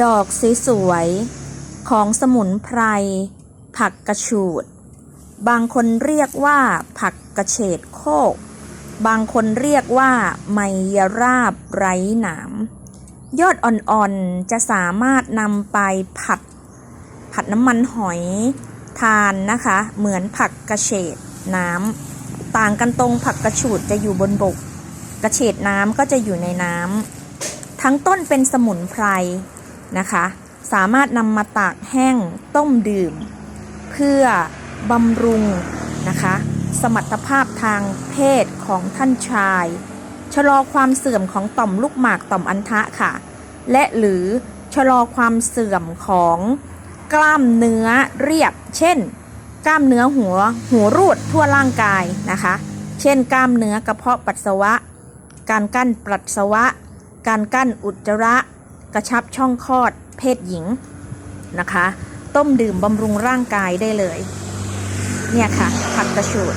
ดอกสวยๆของสมุนไพร ผักกระฉูด บางคนเรียกว่าผักกระเฉดโคก บางคนเรียกว่าไมยราบไร้หนาม ยอดอ่อนๆจะสามารถนำไปผัด ผัดน้ำมันหอยทานนะคะ เหมือนผักกระเฉดน้ำต่างกันตรงผักกระฉูดจะอยู่บนบก กระเฉดน้ำก็จะอยู่ในน้ำทั้งต้นเป็นสมุนไพร นะคะ สามารถนำมาตากแห้งต้มดื่ม เพื่อบำรุงนะคะ สมรรถภาพทางเพศของท่านชาย ชะลอความเสื่อมของต่อมลูกหมากต่อมอันทะค่ะ และหรือชะลอความเสื่อมของกล้ามเนื้อเรียบ เช่น กล้ามเนื้อหัวหัวรูดทั่วร่างกายนะคะ เช่น กล้ามเนื้อกระเพาะปัสสาวะ การกั้นปัสสาวะ การกั้นอุจจาระ กระชับช่องคลอดเพศหญิงนะคะ ต้มดื่มบำรุงร่างกายได้เลย เนี่ยค่ะ ผักกระฉูด